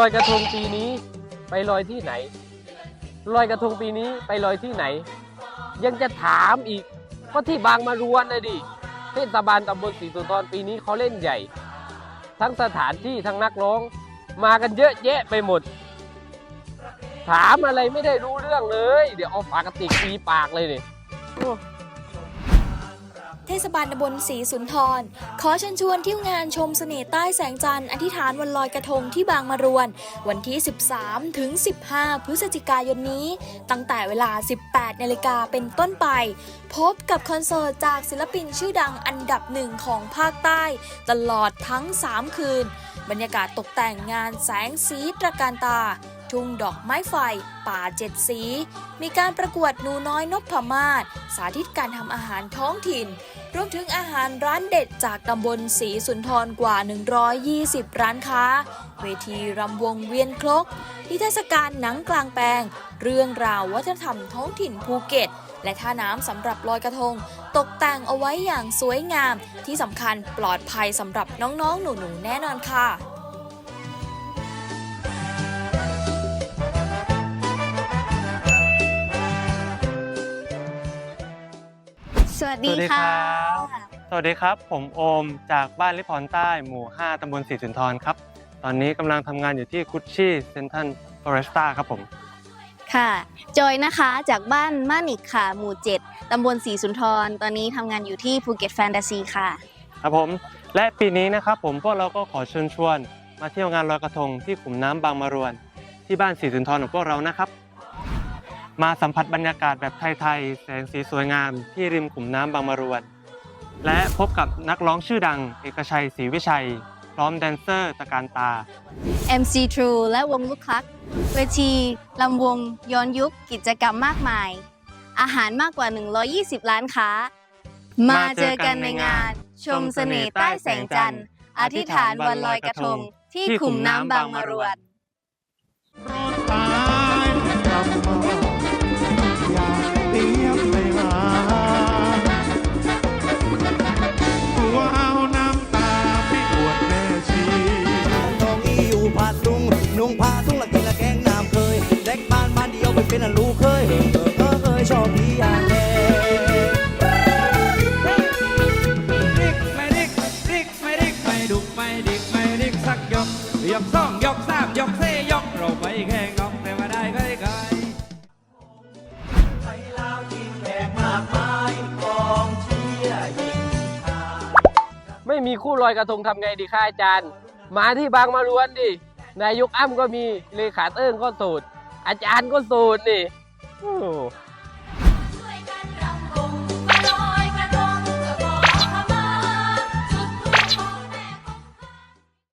ลอยกระทงปีนี้ไปลอยที่ไหน ลอยกระทงปีนี้ไปลอยที่ไหน ยังจะถามอีกก็ที่บางมารวนนะดิเทศบาลตำบลศรีสุนทรปีนี้เขาเล่นใหญ่ ทั้งสถานที่ทั้งนักร้อง มากันเยอะแยะไปหมด ถามอะไรไม่ได้รู้เรื่องเลย เดี๋ยวเอาปากกระติกตีปากเลยเนี่ย เทศบาลตำบลศรีสุนทร ขอเชิญชวนเที่ยวงานชมเสน่ห์ใต้แสงจันทร์อธิษฐานวันลอยกระทงที่บางมารวน วันที่ 13 ถึง 15 พฤศจิกายนนี้ ตั้งแต่เวลา 18 นาฬิกาเป็นต้นไป พบกับคอนเสิร์ตจากศิลปินชื่อดังอันดับหนึ่งของภาคใต้ ตลอดทั้ง 3 คืน บรรยากาศตกแต่งงานแสงสีตระการตา ทุ่งดอกไม้ไฟ ป่าเจ็ดสี มีการประกวดหนูน้อยนพมาศสาธิตการทำอาหารท้องถิ่น รวมถึงอาหารร้านเด็ดจากตำบลศรีสุนทรกว่า 120 ร้านค้า เวทีรำวงเวียนครกนิทรรศการหนังกลางแปลง เรื่องราววัฒนธรรมท้องถิ่นภูเก็ต และท่าน้ำสำหรับลอยกระทง ตกแต่งเอาไว้อย่างสวยงาม ที่สำคัญปลอดภัยสำหรับน้องๆ หนูๆ แน่นอนค่ะ วัสสดีวัสดีคค่ะรับสวัสดีครับ ผมโอมจากบ้านลิพรใต้หมู่ 5ตำบลศรีสุนทรครับ ตอนนี้กำลังทำงานอยู่ที่คุชชี่เซนทันฟอเรสต้าครับผม ค่ะ จอยนะคะจากบ้านม่านิกค่ะ หมู่ 7ตำบลศรีสุนทร ตอนนี้ทำงานอยู่ที่ภูเก็ตแฟนตาซีค่ะ ครับผม และปีนี้นะครับผมพวกเราก็ขอเชิญชวน มาเที่ยวงานลอยกระทงที่ขุมน้ำบางมารวน ที่บ้านศรีสุนทรของพวกเรานะครับ มาสัมผัสบรรยากาศแบบไทยๆแสงสีสวยงาม ที่ริมขุมน้ำบางมารวน และพบกับนักร้องชื่อดัง เอกชัยศรีวิชัย พร้อมแดนเซอร์ตะการตา MC True และวงลูกคลักเวทีลำวงย้อนยุคกิจกรรมมากมาย อาหารมากกว่า 120 ล้านค้า มาเจอกันในงาน ชมเสน่ห์ใต้แสงจันทร์อธิษฐานวันลอยกระทงที่ขุมน้ำบางมารวน นุ่งผ้าทุ่งละกินละแกงน้ำเคยเด็กบ้านบ้านเดียวไปเป็นอันลูกเคยเออเออเออชอบพี่อย่างแน่ดิกไม่ดิกดิกไม่ดิกไม่ดุกไม่ดิกไม่ดิกสักยกยกสองยกสามยกสี่ยกเราไปแข่งนกแต่มาได้ก็ได้ไกลไม่มีคู่ลอยกระทงทำไงดีคะอาจารย์ มาที่บางมารวนดิ นายกอ้ำก็มีเลขาเติ้งก็สูตร อาจารย์ก็สูตรนี่